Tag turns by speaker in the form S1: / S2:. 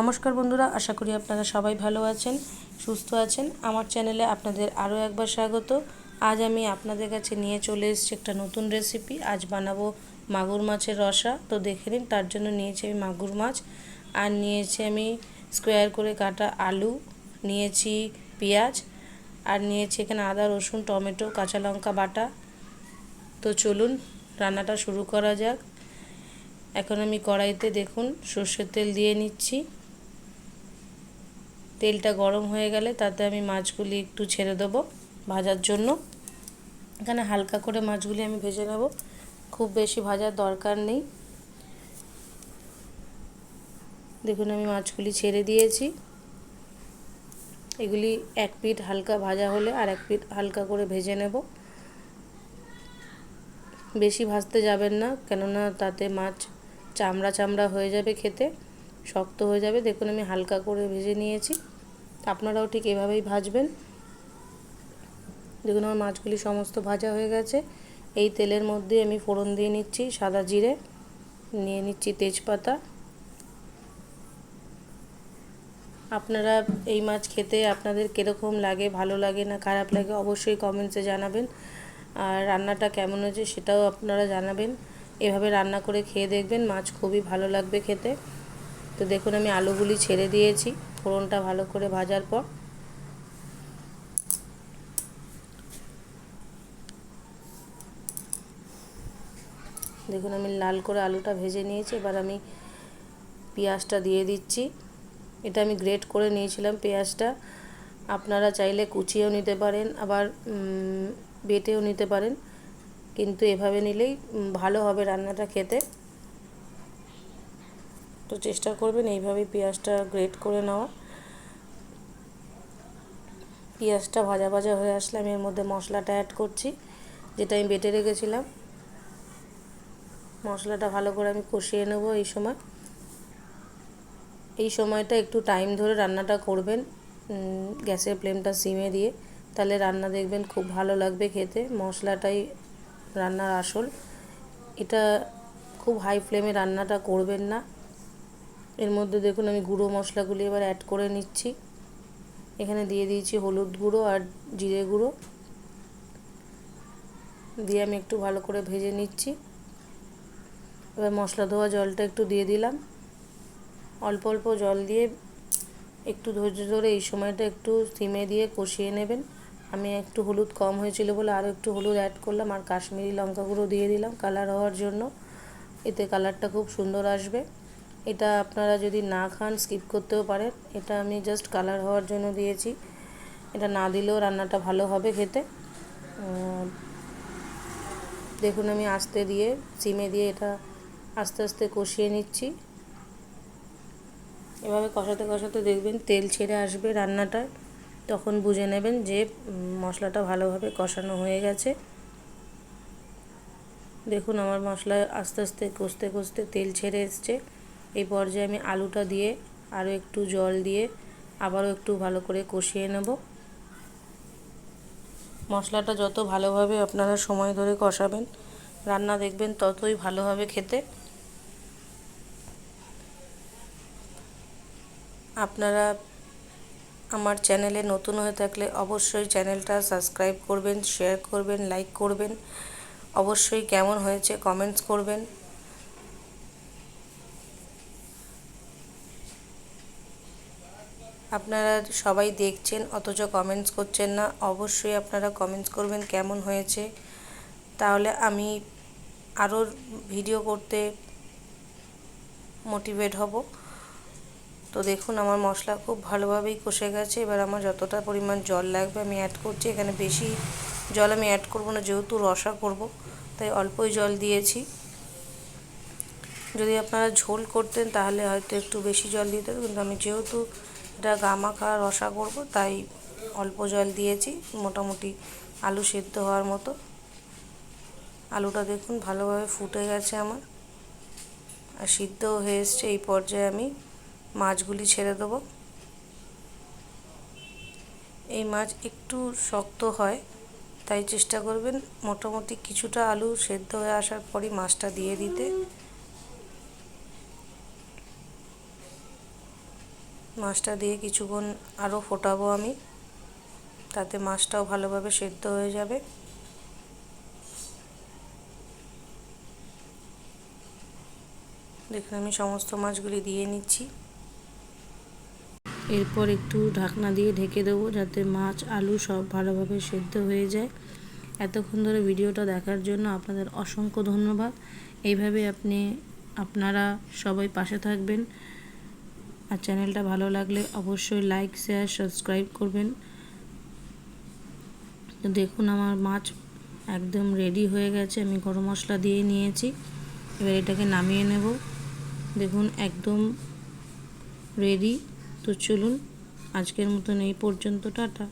S1: নমস্কার বন্ধুরা, আশা করি আপনারা সবাই ভালো আছেন, সুস্থ আছেন। আমার চ্যানেলে আপনাদের আরও একবার স্বাগত। আজ আমি আপনাদের কাছে নিয়ে চলে এসেছি একটা নতুন রেসিপি আজ বানাবো মাগুর মাছের রসা। তো দেখে নিন, তার জন্য নিয়েছি আমি মাগুর মাছ। আর নিয়েছি আমি স্কোয়ার করে কাটা আলু, নিয়েছি পেঁয়াজ, আর নিয়েছি এখানে আদা, রসুন, টমেটো, কাঁচা লঙ্কা বাটা। তো চলুন, রান্নাটা শুরু করা যাক। এখন আমি কড়াইতে দেখুন, সর্ষের তেল দিয়ে নিচ্ছি। তেলটা গরম হয়ে গেলে তাতে আমি মাছগুলি একটু ছেড়ে দেবো ভাজার জন্য। এখানে হালকা করে মাছগুলি আমি ভেজে নেব। খুব বেশি ভাজার দরকার নেই। দেখুন আমি মাছগুলি ছেড়ে দিয়েছি। এগুলি এক পিট হালকা ভাজা হলে আর এক পিট হালকা করে ভেজে নেব। বেশি ভাজতে যাবেন না, কেননা তাতে মাছ চামড়া চামড়া হয়ে যাবে খেতে, শক্ত হয়ে যাবে। দেখুন আমি হালকা করে ভেজে নিয়েছি। আপনারাও ঠিক এভাবেই ভাজবেন। দেখুন আমার মাছগুলি সমস্ত ভাজা হয়ে গেছে। এই তেলের মধ্যে আমি ফোড়ন দিয়ে নিচ্ছি সাদা জিরে, নিয়ে নিচ্ছি তেজপাতা। আপনারা এই মাছ খেতে আপনাদের কীরকম লাগে, ভালো লাগে না খারাপ লাগে অবশ্যই কমেন্টসে জানাবেন। আর রান্নাটা কেমন হয়েছে সেটাও আপনারা জানাবেন। এভাবে রান্না করে খেয়ে দেখবেন, মাছ খুবই ভালো লাগবে খেতে। তো দেখুন আমি আলুগুলি ছেড়ে দিয়েছি। ফোড়নটা ভালো করে ভাজার পর দেখুন, আমি লাল করে আলুটা ভেজে নিয়েছি। এবার আমি পেঁয়াজটা দিয়ে দিচ্ছি। এটা আমি গ্রেট করে নিয়েছিলাম পেঁয়াজটা। আপনারা চাইলে কুচিয়েও নিতে পারেন, আবার বেটেও নিতে পারেন। কিন্তু এভাবে নিলেই ভালো হবে রান্নাটা খেতে। তো চেষ্টা করবেন এইভাবেই পেঁয়াজটা গ্রেট করে নেওয়া পেঁয়াজটা ভাজা ভাজা হয়ে আসলে আমি এর মধ্যে মশলাটা অ্যাড করছি, যেটা আমি বেটে রেখেছিলাম। মশলাটা ভালো করে আমি কষিয়ে নেব এই সময়। এই সময়টা একটু টাইম ধরে রান্নাটা করবেন গ্যাসের ফ্লেমটা সিমে দিয়ে। তাহলে রান্না দেখবেন খুব ভালো লাগবে খেতে, মশলাটাই রান্নার আসল। এটা খুব হাই ফ্লেমে রান্নাটা করবেন না। এর মধ্যে দেখুন আমি গুঁড়ো মশলাগুলি এবার অ্যাড করে নিচ্ছি। এখানে দিয়ে দিয়েছি হলুদ গুঁড়ো আর জিরে গুঁড়ো। দিয়ে আমি একটু ভালো করে ভেজে নিচ্ছি। এবার মশলা ধোয়া জলটা একটু দিয়ে দিলাম। অল্প অল্প জল দিয়ে একটু ধৈর্য ধরে এই সময়টা একটু সিমে দিয়ে কষিয়ে নেবেন। আমি একটু হলুদ কম হয়েছিল বলে আরও একটু হলুদ অ্যাড করলাম আর কাশ্মীরি লঙ্কা গুঁড়ো দিয়ে দিলাম কালার হওয়ার জন্য। এতে কালারটা খুব সুন্দর আসবে। এটা আপনারা যদি না খান স্কিপ করতেও পারেন। এটা আমি জাস্ট কালার হওয়ার জন্য দিয়েছি। এটা না দিলেও রান্নাটা ভালো হবে খেতে। দেখুন আমি আস্তে দিয়ে, সিমে দিয়ে এটা আস্তে আস্তে কষিয়ে নিচ্ছি। এভাবে কষাতে কষাতে দেখবেন তেল ছেড়ে আসবে রান্নাটায় তখন বুঝে নেবেন যে মশলাটা ভালোভাবে কষানো হয়ে গেছে। দেখুন আমার মশলা আস্তে আস্তে কষতে কষতে তেল ছেড়ে এসছে। এই পর্যায়ে আমি আলুটা দিয়ে আরও একটু জল দিয়ে আবারও একটু ভালো করে কষিয়ে নেব। মশলাটা যত ভালোভাবে আপনারা সময় ধরে কষাবেন, রান্না দেখবেন ততই ভালো হবে খেতে। আপনারা আমার চ্যানেলে নতুন হয়ে থাকলে অবশ্যই চ্যানেলটা সাবস্ক্রাইব করবেন, শেয়ার করবেন, লাইক করবেন। অবশ্যই কেমন হয়েছে কমেন্টস করবেন। আপনারা সবাই দেখছেন, অথচ কমেন্টস করছেন না। অবশ্যই আপনারা কমেন্টস করবেন কেমন হয়েছে। তাহলে আমি আরও ভিডিও করতে মোটিভেট হব। তো দেখুন, আমার মশলা খুব ভালোভাবেই কষে গেছে। এবার আমার যতটা পরিমাণ জল লাগবে আমি অ্যাড করছি। এখানে বেশি জল আমি অ্যাড করব না, যেহেতু রসা করব, তাই অল্পই জল দিয়েছি। যদি আপনারা ঝোল করতেন, তাহলে হয়তো একটু বেশি জল দিতে কিন্তু আমি যেহেতু এটা গামাখা রসা করব, তাই অল্প জল দিয়েছি, মোটামুটি আলু সেদ্ধ হওয়ার মতো। আলুটা দেখুন ভালোভাবে ফুটে গেছে আমার, আর সিদ্ধও হয়ে এসছে, এই পর্যায়ে আমি মাছগুলি ছেড়ে দেবো। এই মাছ একটু শক্ত হয়, তাই চেষ্টা করবেন মোটামুটি কিছুটা আলু সেদ্ধ হয়ে আসার পরই মাছটা দিয়ে দিতে। মাছটা দিয়ে কিছুক্ষণ আরও ফোটাবো আমি, তাতে মাছটাও ভালোভাবে সেদ্ধ হয়ে যাবে। দেখুন, আমি সমস্ত মাছগুলি দিয়ে নিচ্ছি। এরপর একটু ঢাকনা দিয়ে ঢেকে দেবো যাতে মাছ, আলু সব ভালোভাবে সেদ্ধ হয়ে যায়। এতক্ষণ ধরে ভিডিওটা দেখার জন্য আপনাদের অসংখ্য ধন্যবাদ। এইভাবে আপনি, আপনারা সবাই পাশে থাকবেন। আর চ্যানেলটা ভালো লাগলে অবশ্যই লাইক শেয়ার সাবস্ক্রাইব করবেন। তো দেখুন আমার মাছ একদম রেডি হয়ে গেছে, আমি গরম মশলা দিয়ে নিয়েছি। এবার এটাকে নামিয়ে নেব। দেখুন একদম রেডি তো চলুন, আজকের মতন এই পর্যন্ত, টাটা।